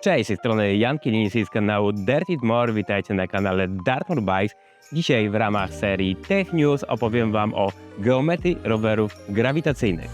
Cześć, z tej strony Jan Kiliński z kanału Dirty More. Witajcie na kanale Dartmoor Bikes. Dzisiaj w ramach serii Tech News opowiem Wam o geometrii rowerów grawitacyjnych.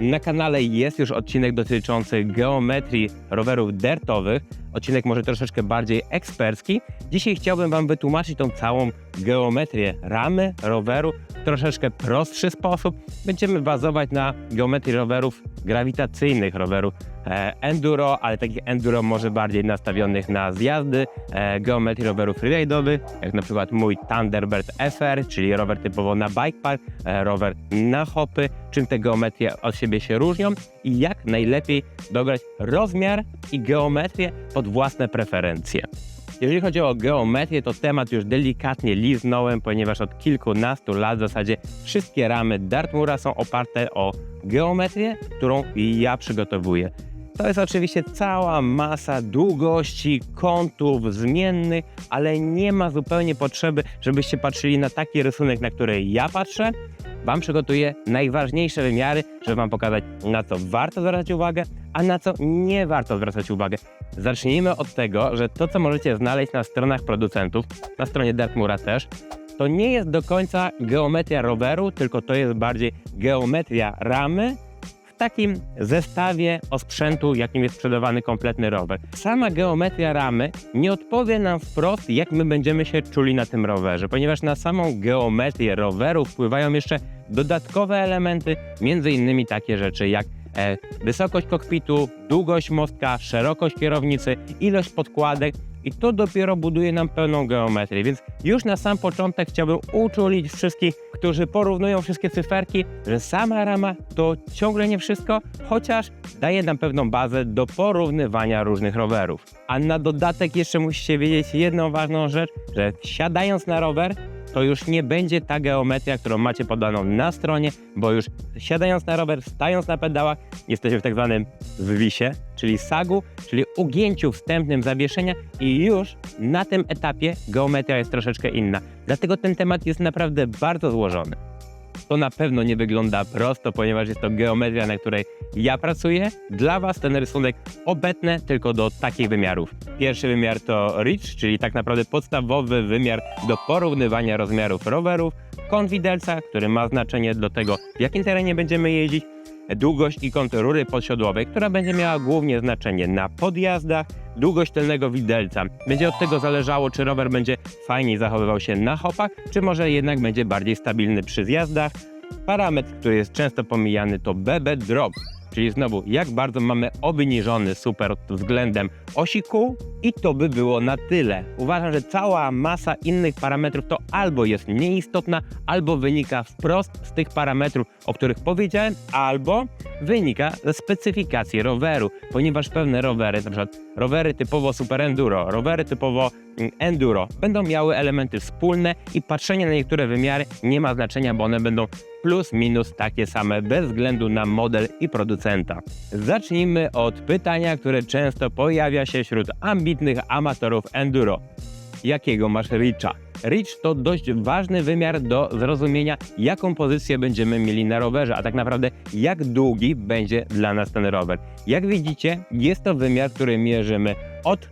Na kanale jest już odcinek dotyczący geometrii rowerów dertowych. Odcinek może troszeczkę bardziej ekspercki. Dzisiaj chciałbym Wam wytłumaczyć tą całą geometrię ramy roweru w troszeczkę prostszy sposób. Będziemy bazować na geometrii rowerów grawitacyjnych, rowerów e, enduro, ale takich enduro może bardziej nastawionych na zjazdy, e, geometrii rowerów freeride'owych, jak na przykład mój Thunderbird FR, czyli rower typowo na bikepark, e, rower na hopy, czym te geometrie od siebie się różnią i jak najlepiej dobrać rozmiar i geometrię pod własne preferencje. Jeżeli chodzi o geometrię, to temat już delikatnie liznąłem, ponieważ od kilkunastu lat w zasadzie wszystkie ramy Dartmoora są oparte o geometrię, którą ja przygotowuję. To jest oczywiście cała masa długości, kątów, zmiennych, ale nie ma zupełnie potrzeby, żebyście patrzyli na taki rysunek, na który ja patrzę. Wam przygotuję najważniejsze wymiary, żeby Wam pokazać, na co warto zwracać uwagę, a na co nie warto zwracać uwagę. Zacznijmy od tego, że to, co możecie znaleźć na stronach producentów, na stronie Dartmoora też, to nie jest do końca geometria roweru, tylko to jest bardziej geometria ramy takim zestawie osprzętu, jakim jest sprzedawany kompletny rower. Sama geometria ramy nie odpowie nam wprost, jak my będziemy się czuli na tym rowerze, ponieważ na samą geometrię roweru wpływają jeszcze dodatkowe elementy, między innymi takie rzeczy jak e, wysokość kokpitu, długość mostka, szerokość kierownicy, ilość podkładek i to dopiero buduje nam pełną geometrię, więc już na sam początek chciałbym uczulić wszystkich, którzy porównują wszystkie cyferki, że sama rama to ciągle nie wszystko, chociaż daje nam pewną bazę do porównywania różnych rowerów. A na dodatek jeszcze musicie wiedzieć jedną ważną rzecz, że siadając na rower, to już nie będzie ta geometria, którą macie podaną na stronie, bo już siadając na rower, stając na pedałach, jesteśmy w tak zwanym wywisie, czyli sagu, czyli ugięciu wstępnym zawieszenia i już na tym etapie geometria jest troszeczkę inna. Dlatego ten temat jest naprawdę bardzo złożony. To na pewno nie wygląda prosto, ponieważ jest to geometria, na której ja pracuję. Dla Was ten rysunek obetnę tylko do takich wymiarów. Pierwszy wymiar to reach, czyli tak naprawdę podstawowy wymiar do porównywania rozmiarów rowerów. Kąt widelca, który ma znaczenie do tego, w jakim terenie będziemy jeździć. Długość i kąt rury podsiodłowej, która będzie miała głównie znaczenie na podjazdach. Długość tylnego widelca. Będzie od tego zależało, czy rower będzie fajniej zachowywał się na hopach, czy może jednak będzie bardziej stabilny przy zjazdach. Parametr, który jest często pomijany to BB drop, czyli znowu jak bardzo mamy obniżony super względem osi kół i to by było na tyle. Uważam, że cała masa innych parametrów to albo jest nieistotna, albo wynika wprost z tych parametrów, o których powiedziałem, albo wynika ze specyfikacji roweru, ponieważ pewne rowery, przykład rowery typowo super enduro, rowery typowo enduro będą miały elementy wspólne i patrzenie na niektóre wymiary nie ma znaczenia, bo one będą plus minus takie same bez względu na model i producenta. Zacznijmy od pytania, które często pojawia się wśród ambitnych amatorów enduro. Jakiego masz reacha? Reach to dość ważny wymiar do zrozumienia, jaką pozycję będziemy mieli na rowerze, a tak naprawdę jak długi będzie dla nas ten rower. Jak widzicie, jest to wymiar, który mierzymy od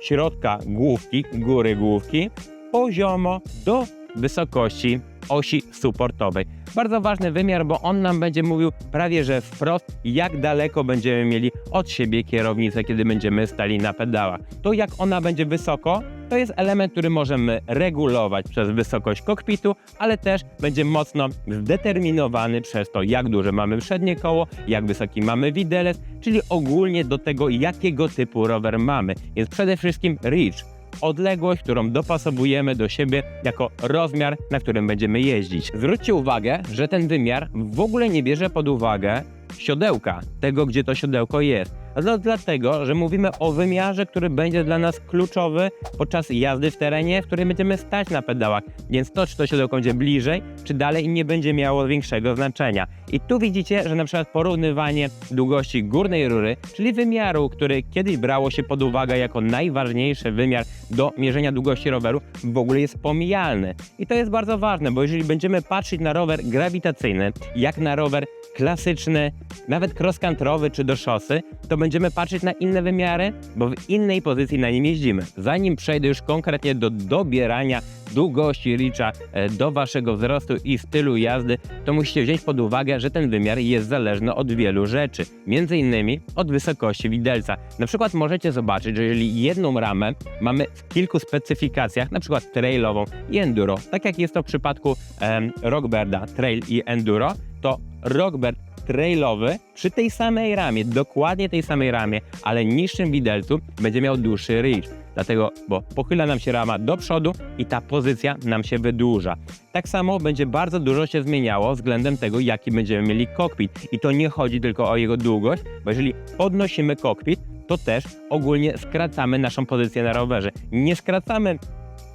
środka główki, góry główki, poziomo do wysokości osi supportowej. Bardzo ważny wymiar, bo on nam będzie mówił prawie że wprost, jak daleko będziemy mieli od siebie kierownicę, kiedy będziemy stali na pedałach. To jak ona będzie wysoko, to jest element, który możemy regulować przez wysokość kokpitu, ale też będzie mocno zdeterminowany przez to, jak duże mamy przednie koło, jak wysoki mamy widelec, czyli ogólnie do tego, jakiego typu rower mamy. Więc przede wszystkim reach odległość, którą dopasowujemy do siebie jako rozmiar, na którym będziemy jeździć. Zwróćcie uwagę, że ten wymiar w ogóle nie bierze pod uwagę siodełka, tego gdzie to siodełko jest. No dlatego, że mówimy o wymiarze, który będzie dla nas kluczowy podczas jazdy w terenie, w którym będziemy stać na pedałach. Więc to, czy to się będzie bliżej, czy dalej nie będzie miało większego znaczenia. I tu widzicie, że na przykład porównywanie długości górnej rury, czyli wymiaru, który kiedyś brało się pod uwagę jako najważniejszy wymiar do mierzenia długości roweru, w ogóle jest pomijalny. I to jest bardzo ważne, bo jeżeli będziemy patrzeć na rower grawitacyjny, jak na rower klasyczny, nawet cross-country'owy czy do szosy, to będziemy patrzeć na inne wymiary, bo w innej pozycji na nim jeździmy. Zanim przejdę już konkretnie do dobierania długości Richa e, do waszego wzrostu i stylu jazdy, to musicie wziąć pod uwagę, że ten wymiar jest zależny od wielu rzeczy. Między innymi od wysokości widelca. Na przykład możecie zobaczyć, że jeżeli jedną ramę mamy w kilku specyfikacjach, na przykład trailową i enduro, tak jak jest to w przypadku em, Rockberda Trail i Enduro, to Rockbird trailowy przy tej samej ramie, dokładnie tej samej ramie, ale niższym widelcu będzie miał dłuższy reach. Dlatego, bo pochyla nam się rama do przodu i ta pozycja nam się wydłuża. Tak samo będzie bardzo dużo się zmieniało względem tego, jaki będziemy mieli kokpit. I to nie chodzi tylko o jego długość, bo jeżeli podnosimy kokpit, to też ogólnie skracamy naszą pozycję na rowerze. Nie skracamy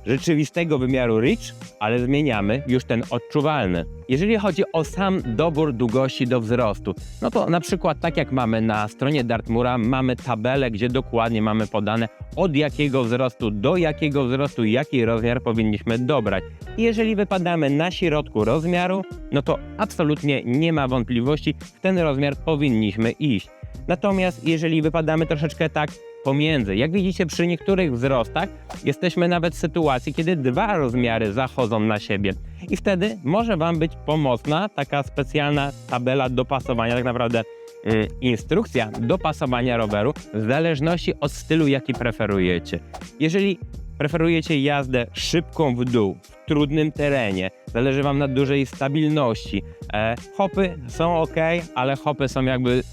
rzeczywistego wymiaru reach, ale zmieniamy już ten odczuwalny. Jeżeli chodzi o sam dobór długości do wzrostu, no to na przykład tak jak mamy na stronie Dartmura, mamy tabelę, gdzie dokładnie mamy podane od jakiego wzrostu do jakiego wzrostu, jaki rozmiar powinniśmy dobrać. Jeżeli wypadamy na środku rozmiaru, no to absolutnie nie ma wątpliwości, w ten rozmiar powinniśmy iść. Natomiast jeżeli wypadamy troszeczkę tak pomiędzy. Jak widzicie, przy niektórych wzrostach jesteśmy nawet w sytuacji, kiedy dwa rozmiary zachodzą na siebie. I wtedy może Wam być pomocna taka specjalna tabela dopasowania, tak naprawdę y, instrukcja dopasowania roweru w zależności od stylu, jaki preferujecie. Jeżeli preferujecie jazdę szybką w dół, w trudnym terenie, zależy Wam na dużej stabilności, e, hopy są ok, ale hopy są jakby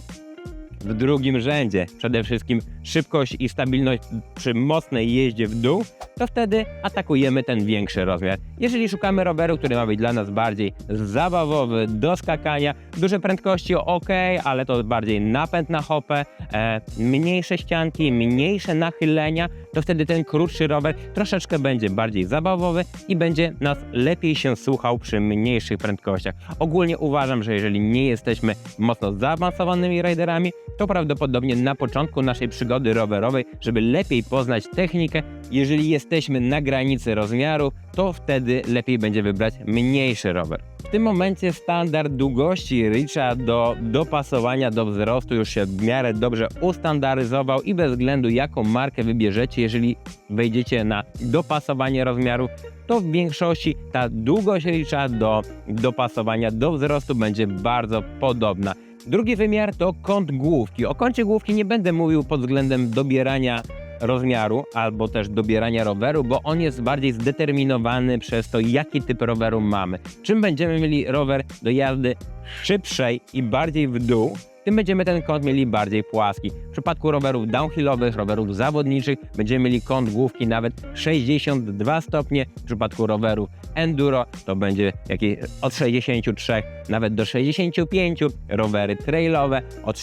w drugim rzędzie. Przede wszystkim szybkość i stabilność przy mocnej jeździe w dół, to wtedy atakujemy ten większy rozmiar. Jeżeli szukamy roweru, który ma być dla nas bardziej zabawowy, do skakania, duże prędkości ok, ale to bardziej napęd na hopę, e, mniejsze ścianki, mniejsze nachylenia, to wtedy ten krótszy rower troszeczkę będzie bardziej zabawowy i będzie nas lepiej się słuchał przy mniejszych prędkościach. Ogólnie uważam, że jeżeli nie jesteśmy mocno zaawansowanymi riderami, to prawdopodobnie na początku naszej przygody rowerowej, żeby lepiej poznać technikę, jeżeli jesteśmy na granicy rozmiaru, to wtedy lepiej będzie wybrać mniejszy rower. W tym momencie standard długości Richa do dopasowania do wzrostu już się w miarę dobrze ustandaryzował i bez względu jaką markę wybierzecie, jeżeli wejdziecie na dopasowanie rozmiaru, to w większości ta długość Richa do dopasowania do wzrostu będzie bardzo podobna. Drugi wymiar to kąt główki. O kącie główki nie będę mówił pod względem dobierania rozmiaru albo też dobierania roweru, bo on jest bardziej zdeterminowany przez to, jaki typ roweru mamy. Czym będziemy mieli rower do jazdy szybszej i bardziej w dół, tym będziemy ten kąt mieli bardziej płaski. W przypadku rowerów downhillowych, rowerów zawodniczych będziemy mieli kąt główki nawet 62 stopnie. W przypadku rowerów enduro to będzie jakieś od 63 nawet do 65. Rowery trailowe od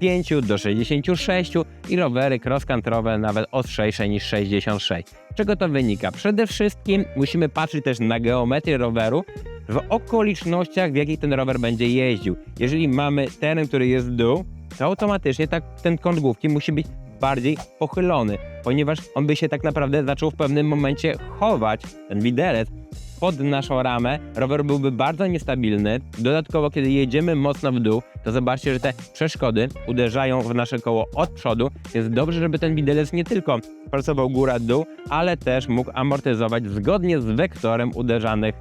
65 do 66 i rowery cross-country'owe nawet ostrzejsze niż 66. Czego to wynika? Przede wszystkim musimy patrzeć też na geometrię roweru, w okolicznościach, w jakich ten rower będzie jeździł. Jeżeli mamy teren, który jest w dół, to automatycznie tak, ten kąt główki musi być bardziej pochylony, ponieważ on by się tak naprawdę zaczął w pewnym momencie chować, ten widelec, pod naszą ramę, rower byłby bardzo niestabilny. Dodatkowo, kiedy jedziemy mocno w dół, to zobaczcie, że te przeszkody uderzają w nasze koło od przodu. Jest dobrze, żeby ten widelec nie tylko pracował góra-dół, ale też mógł amortyzować zgodnie z wektorem uderzanych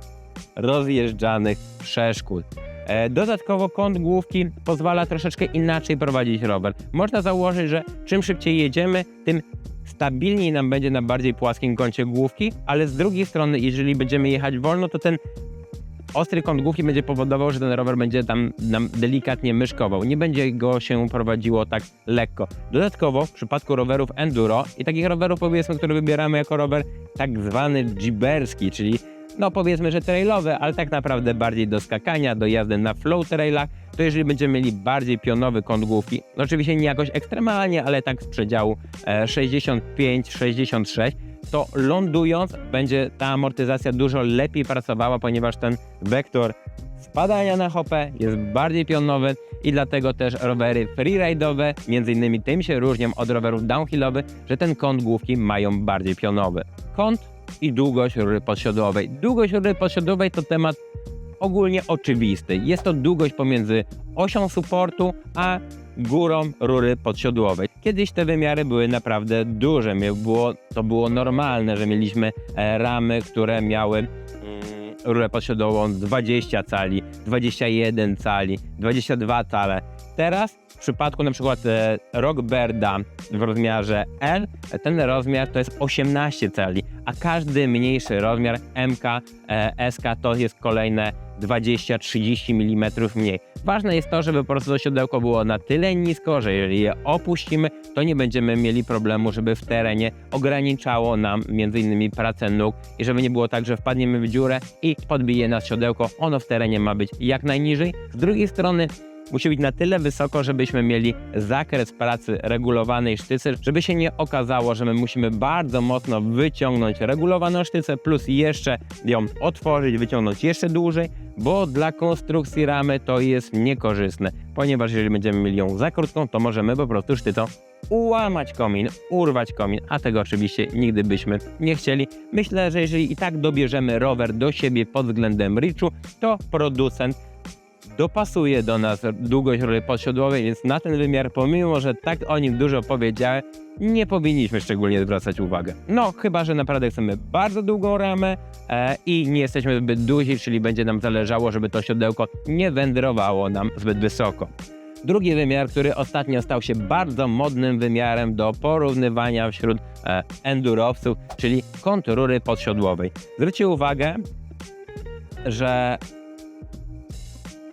rozjeżdżanych przeszkód. E, Dodatkowo kąt główki pozwala troszeczkę inaczej prowadzić rower. Można założyć, że czym szybciej jedziemy, tym stabilniej nam będzie na bardziej płaskim kącie główki, ale z drugiej strony, jeżeli będziemy jechać wolno, to ten ostry kąt główki będzie powodował, że ten rower będzie tam nam delikatnie myszkował. Nie będzie go się prowadziło tak lekko. Dodatkowo w przypadku rowerów enduro i takich rowerów powiedzmy, które wybieramy jako rower tak zwany giberski, czyli no powiedzmy, że trailowy, ale tak naprawdę bardziej do skakania, do jazdy na flow trailach, to jeżeli będziemy mieli bardziej pionowy kąt główki, no oczywiście nie jakoś ekstremalnie, ale tak z przedziału e, 65-66, to lądując będzie ta amortyzacja dużo lepiej pracowała, ponieważ ten wektor spadania na hopę jest bardziej pionowy i dlatego też rowery freeride'owe, między innymi tym się różnią od rowerów downhillowych, że ten kąt główki mają bardziej pionowy. Kąt i długość rury podsiodłowej. Długość rury podsiodłowej to temat ogólnie oczywisty. Jest to długość pomiędzy osią supportu a górą rury podsiodłowej. Kiedyś te wymiary były naprawdę duże. Było, to było normalne, że mieliśmy e, ramy, które miały mm, rurę podsiodłową 20 cali, 21 cali, 22 cale. Teraz w przypadku na przykład e, Rockberda w rozmiarze L, e, ten rozmiar to jest 18 cali, a każdy mniejszy rozmiar MK, e, SK to jest kolejne 20-30 mm mniej. Ważne jest to, żeby po prostu to siodełko było na tyle nisko, że jeżeli je opuścimy, to nie będziemy mieli problemu, żeby w terenie ograniczało nam innymi pracę nóg i żeby nie było tak, że wpadniemy w dziurę i podbije nas siodełko. Ono w terenie ma być jak najniżej. Z drugiej strony musi być na tyle wysoko, żebyśmy mieli zakres pracy regulowanej sztycy, żeby się nie okazało, że my musimy bardzo mocno wyciągnąć regulowaną sztycę, plus jeszcze ją otworzyć, wyciągnąć jeszcze dłużej, bo dla konstrukcji ramy to jest niekorzystne, ponieważ jeżeli będziemy mieli ją za krótką, to możemy po prostu sztycą ułamać komin, urwać komin, a tego oczywiście nigdy byśmy nie chcieli. Myślę, że jeżeli i tak dobierzemy rower do siebie pod względem reachu, to producent dopasuje do nas długość rury podsiodłowej, więc na ten wymiar, pomimo że tak o nim dużo powiedziałem, nie powinniśmy szczególnie zwracać uwagę. No, chyba, że naprawdę chcemy bardzo długą ramę e, i nie jesteśmy zbyt duzi, czyli będzie nam zależało, żeby to siodełko nie wędrowało nam zbyt wysoko. Drugi wymiar, który ostatnio stał się bardzo modnym wymiarem do porównywania wśród e, endurowców, czyli kąt rury podsiodłowej. Zwróćcie uwagę, że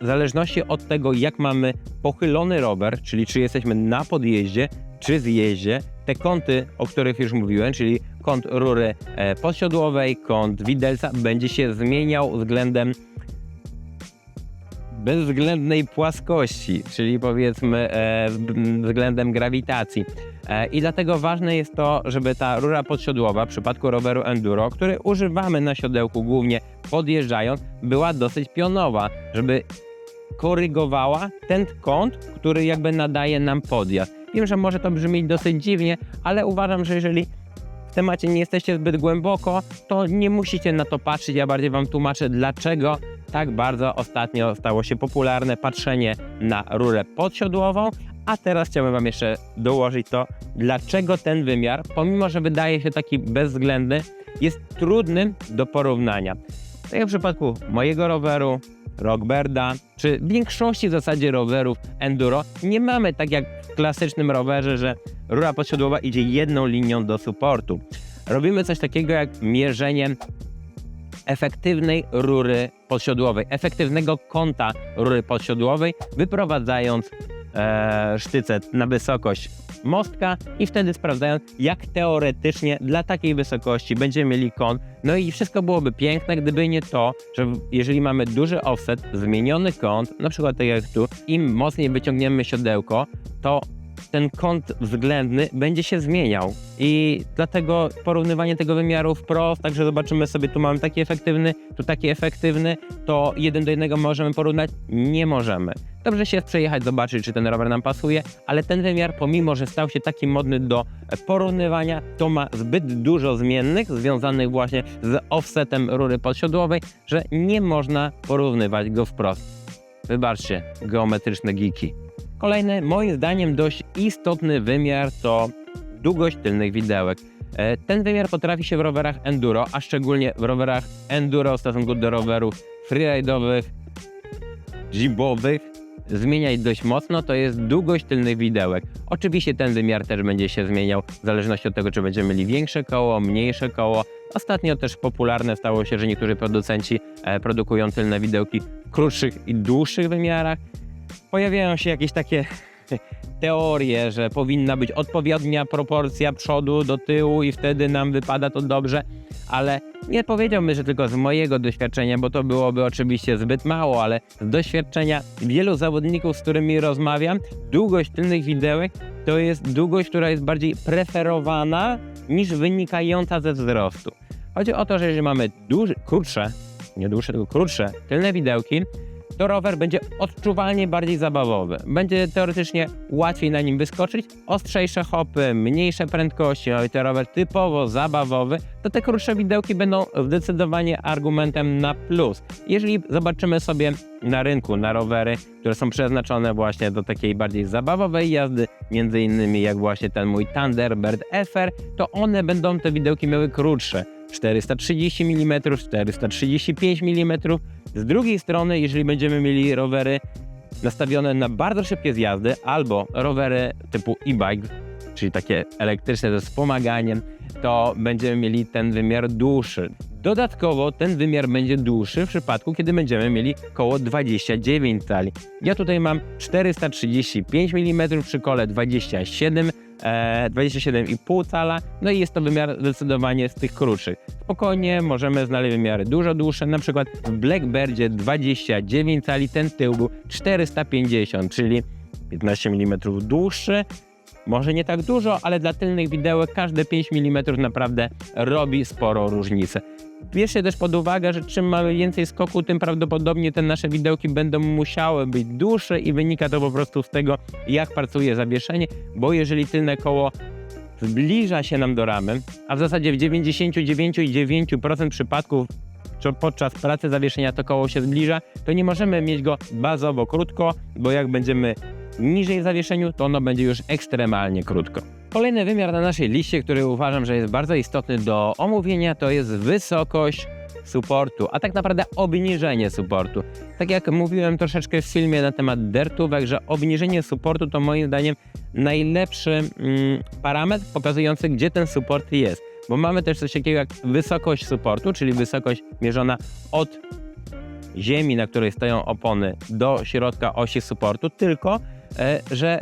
w zależności od tego, jak mamy pochylony rower, czyli czy jesteśmy na podjeździe, czy zjeździe, te kąty, o których już mówiłem, czyli kąt rury e, podsiodłowej, kąt widelca, będzie się zmieniał względem bezwzględnej płaskości, czyli powiedzmy e, wz- względem grawitacji. E, I dlatego ważne jest to, żeby ta rura podsiodłowa w przypadku roweru enduro, który używamy na siodełku głównie podjeżdżając, była dosyć pionowa, żeby korygowała ten kąt, który jakby nadaje nam podjazd. Wiem, że może to brzmieć dosyć dziwnie, ale uważam, że jeżeli w temacie nie jesteście zbyt głęboko, to nie musicie na to patrzeć. Ja bardziej Wam tłumaczę, dlaczego tak bardzo ostatnio stało się popularne patrzenie na rurę podsiodłową. A teraz chciałbym Wam jeszcze dołożyć to, dlaczego ten wymiar, pomimo że wydaje się taki bezwzględny, jest trudny do porównania. Tak jak w przypadku mojego roweru, Rockberda, czy większości w zasadzie rowerów enduro, nie mamy tak jak w klasycznym rowerze, że rura podsiodłowa idzie jedną linią do supportu. Robimy coś takiego jak mierzenie efektywnej rury podsiodłowej, efektywnego kąta rury podsiodłowej, wyprowadzając e, sztycet na wysokość mostka i wtedy sprawdzając, jak teoretycznie dla takiej wysokości będziemy mieli kąt. No i wszystko byłoby piękne, gdyby nie to, że jeżeli mamy duży offset, zmieniony kąt, na przykład tak jak tu, im mocniej wyciągniemy siodełko, to ten kąt względny będzie się zmieniał. I dlatego porównywanie tego wymiaru wprost, także zobaczymy sobie, tu mamy taki efektywny, tu taki efektywny, to jeden do jednego możemy porównać? Nie możemy. Dobrze się przejechać, zobaczyć, czy ten rower nam pasuje, ale ten wymiar, pomimo że stał się taki modny do porównywania, to ma zbyt dużo zmiennych związanych właśnie z offsetem rury podsiodłowej, że nie można porównywać go wprost. Wybaczcie, geometryczne geeki. Kolejny, moim zdaniem, dość istotny wymiar to długość tylnych widełek. E, Ten wymiar potrafi się w rowerach enduro, a szczególnie w rowerach enduro w stosunku do rowerów freeride'owych, jeepowych, zmieniać dość mocno, to jest długość tylnych widełek. Oczywiście ten wymiar też będzie się zmieniał w zależności od tego, czy będziemy mieli większe koło, mniejsze koło. Ostatnio też popularne stało się, że niektórzy producenci e, produkują tylne widełki w krótszych i dłuższych wymiarach. Pojawiają się jakieś takie teorię, że powinna być odpowiednia proporcja przodu do tyłu i wtedy nam wypada to dobrze, ale nie powiedziałbym, że tylko z mojego doświadczenia, bo to byłoby oczywiście zbyt mało, ale z doświadczenia wielu zawodników, z którymi rozmawiam, długość tylnych widełek to jest długość, która jest bardziej preferowana niż wynikająca ze wzrostu. Chodzi o to, że jeżeli mamy duży, krótsze, nie dłuższe, tylko krótsze tylne widełki, to rower będzie odczuwalnie bardziej zabawowy. Będzie teoretycznie łatwiej na nim wyskoczyć, ostrzejsze hopy, mniejsze prędkości, no i to rower typowo zabawowy, to te krótsze widełki będą zdecydowanie argumentem na plus. Jeżeli zobaczymy sobie na rynku na rowery, które są przeznaczone właśnie do takiej bardziej zabawowej jazdy, między innymi jak właśnie ten mój Thunderbird FR, to one będą te widełki miały krótsze. 430 mm, 435 mm. Z drugiej strony, jeżeli będziemy mieli rowery nastawione na bardzo szybkie zjazdy albo rowery typu e-bike, czyli takie elektryczne ze wspomaganiem, to będziemy mieli ten wymiar dłuższy. Dodatkowo ten wymiar będzie dłuższy w przypadku, kiedy będziemy mieli koło 29 cali. Ja tutaj mam 435 mm przy kole 27 e, 27,5 cala, no i jest to wymiar zdecydowanie z tych krótszych. Spokojnie możemy znaleźć wymiary dużo dłuższe, na przykład w Blackbirdzie 29 cali, ten tył był 450, czyli 15 mm dłuższy. Może nie tak dużo, ale dla tylnych widełek każde 5 mm naprawdę robi sporo różnicę. Bierzcie też pod uwagę, że czym mamy więcej skoku, tym prawdopodobnie te nasze widełki będą musiały być dłuższe i wynika to po prostu z tego, jak pracuje zawieszenie, bo jeżeli tylne koło zbliża się nam do ramy, a w zasadzie w 99,9% przypadków podczas pracy zawieszenia to koło się zbliża, to nie możemy mieć go bazowo krótko, bo jak będziemy niżej w zawieszeniu, to ono będzie już ekstremalnie krótko. Kolejny wymiar na naszej liście, który uważam, że jest bardzo istotny do omówienia, to jest wysokość supportu, a tak naprawdę obniżenie supportu. Tak jak mówiłem troszeczkę w filmie na temat dertówek, że obniżenie supportu to moim zdaniem najlepszy mm, parametr pokazujący, gdzie ten support jest. Bo mamy też coś takiego jak wysokość supportu, czyli wysokość mierzona od ziemi, na której stoją opony, do środka osi supportu, tylko e, że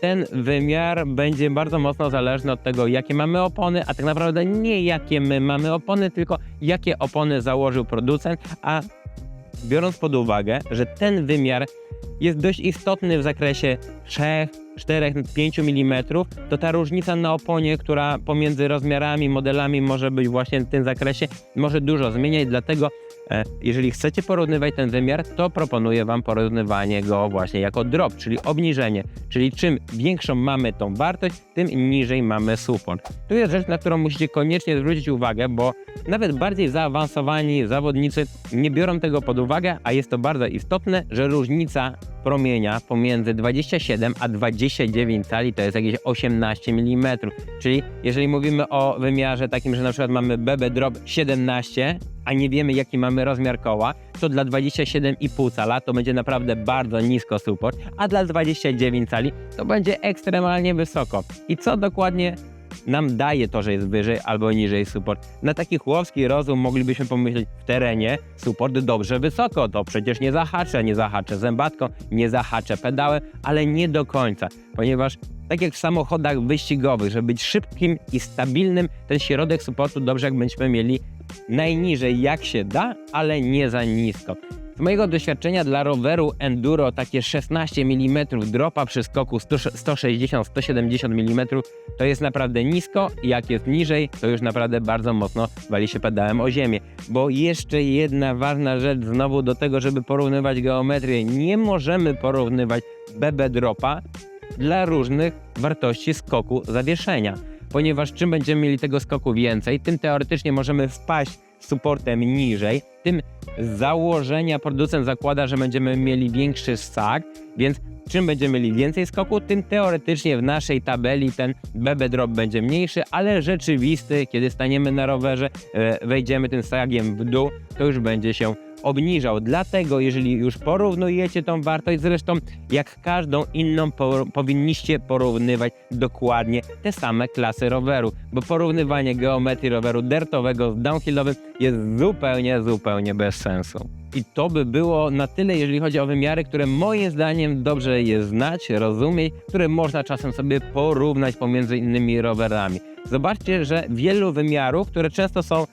ten wymiar będzie bardzo mocno zależny od tego, jakie mamy opony, a tak naprawdę nie jakie my mamy opony, tylko jakie opony założył producent, a biorąc pod uwagę, że ten wymiar jest dość istotny w zakresie 3, 4, 5 mm, to ta różnica na oponie, która pomiędzy rozmiarami, modelami może być właśnie w tym zakresie, może dużo zmieniać, dlatego jeżeli chcecie porównywać ten wymiar, to proponuję Wam porównywanie go właśnie jako drop, czyli obniżenie, czyli czym większą mamy tą wartość, tym niżej mamy support. To jest rzecz, na którą musicie koniecznie zwrócić uwagę, bo nawet bardziej zaawansowani zawodnicy nie biorą tego pod uwagę, a jest to bardzo istotne, że różnica promienia pomiędzy 27 a 29 cali to jest jakieś 18 mm. Czyli jeżeli mówimy o wymiarze takim, że na przykład mamy BB drop 17, a nie wiemy jaki mamy rozmiar koła, to dla 27,5 cala to będzie naprawdę bardzo nisko support, a dla 29 cali to będzie ekstremalnie wysoko. I co dokładnie nam daje to, że jest wyżej albo niżej support. Na taki chłopski rozum moglibyśmy pomyśleć w terenie support dobrze wysoko, to przecież nie zahaczę, nie zahaczę zębatką, nie zahaczę pedałem, ale nie do końca, ponieważ tak jak w samochodach wyścigowych, żeby być szybkim i stabilnym, ten środek supportu dobrze jak będziemy mieli najniżej jak się da, ale nie za nisko. Z mojego doświadczenia dla roweru enduro takie 16 mm dropa przy skoku 160-170 mm to jest naprawdę nisko. Jak jest niżej, to już naprawdę bardzo mocno wali się pedałem o ziemię. Bo jeszcze jedna ważna rzecz znowu do tego, żeby porównywać geometrię. Nie możemy porównywać BB dropa dla różnych wartości skoku zawieszenia. Ponieważ czym będziemy mieli tego skoku więcej, tym teoretycznie możemy wpaść supportem niżej, tym z założenia producent zakłada, że będziemy mieli większy sak, więc czym będziemy mieli więcej skoku, tym teoretycznie w naszej tabeli ten BB drop będzie mniejszy, ale rzeczywisty, kiedy staniemy na rowerze, e, wejdziemy tym sagiem w dół, to już będzie się obniżał. Dlatego, jeżeli już porównujecie tą wartość, zresztą jak każdą inną, po, powinniście porównywać dokładnie te same klasy roweru, bo porównywanie geometrii roweru dertowego z downhillowym jest zupełnie, zupełnie bez sensu. I to by było na tyle, jeżeli chodzi o wymiary, które moim zdaniem dobrze je znać, rozumieć, które można czasem sobie porównać pomiędzy innymi rowerami. Zobaczcie, że wielu wymiarów, które często są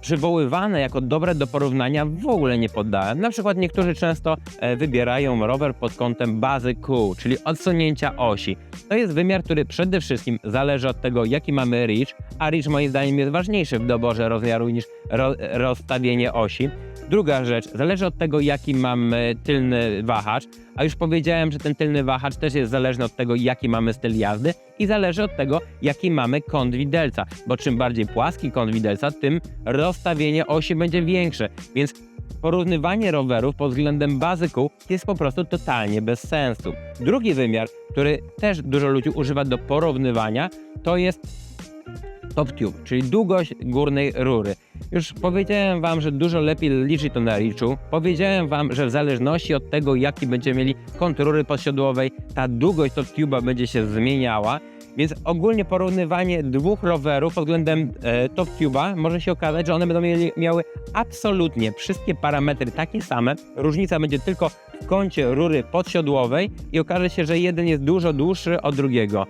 przywoływane jako dobre do porównania, w ogóle nie poddałem. Na przykład niektórzy często e, wybierają rower pod kątem bazy kół, czyli odsunięcia osi. To jest wymiar, który przede wszystkim zależy od tego, jaki mamy reach, a reach moim zdaniem jest ważniejszy w doborze rozmiaru niż ro, rozstawienie osi. Druga rzecz, zależy od tego, jaki mamy tylny wahacz, a już powiedziałem, że ten tylny wahacz też jest zależny od tego, jaki mamy styl jazdy i zależy od tego, jaki mamy kąt widelca, bo czym bardziej płaski kąt widelca, tym rozstawienie osi będzie większe, więc porównywanie rowerów pod względem bazy kół jest po prostu totalnie bez sensu. Drugi wymiar, który też dużo ludzi używa do porównywania, to jest top tube, czyli długość górnej rury. Już powiedziałem wam, że dużo lepiej liczy to na Richu. Powiedziałem wam, że w zależności od tego, jaki będziemy mieli kąt rury podsiodłowej, ta długość top tube'a będzie się zmieniała. Więc ogólnie porównywanie dwóch rowerów pod względem e, top tube'a może się okazać, że one będą mieli, miały absolutnie wszystkie parametry takie same. Różnica będzie tylko w kącie rury podsiodłowej i okaże się, że jeden jest dużo dłuższy od drugiego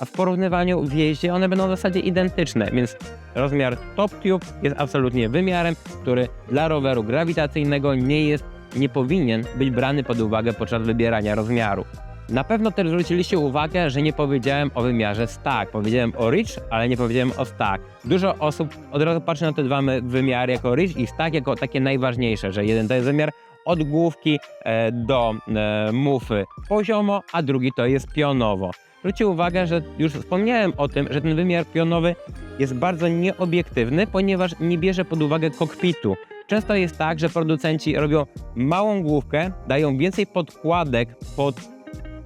a w porównywaniu w jeździe one będą w zasadzie identyczne, więc rozmiar Top Tube jest absolutnie wymiarem, który dla roweru grawitacyjnego nie jest, nie powinien być brany pod uwagę podczas wybierania rozmiaru. Na pewno też zwróciliście uwagę, że nie powiedziałem o wymiarze stack. Powiedziałem o reach, ale nie powiedziałem o stack. Dużo osób od razu patrzy na te dwa wymiary jako reach i stack jako takie najważniejsze, że jeden to jest wymiar od główki e, do e, mufy poziomo, a drugi to jest pionowo. Zwróćcie uwagę, że już wspomniałem o tym, że ten wymiar pionowy jest bardzo nieobiektywny, ponieważ nie bierze pod uwagę kokpitu. Często jest tak, że producenci robią małą główkę, dają więcej podkładek pod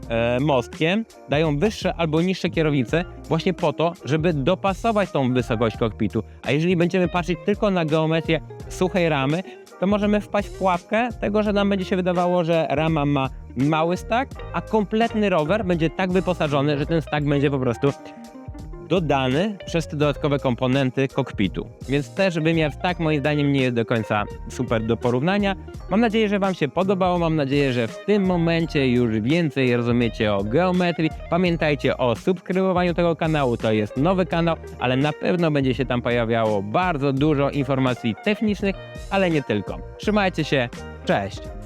e, mostkiem, dają wyższe albo niższe kierownice, właśnie po to, żeby dopasować tą wysokość kokpitu. A jeżeli będziemy patrzeć tylko na geometrię suchej ramy, to możemy wpaść w pułapkę tego, że nam będzie się wydawało, że rama ma mały stack, a kompletny rower będzie tak wyposażony, że ten stack będzie po prostu dodany przez te dodatkowe komponenty kokpitu. Więc też wymiar stack moim zdaniem nie jest do końca super do porównania. Mam nadzieję, że Wam się podobało. Mam nadzieję, że w tym momencie już więcej rozumiecie o geometrii. Pamiętajcie o subskrybowaniu tego kanału. To jest nowy kanał, ale na pewno będzie się tam pojawiało bardzo dużo informacji technicznych, ale nie tylko. Trzymajcie się. Cześć!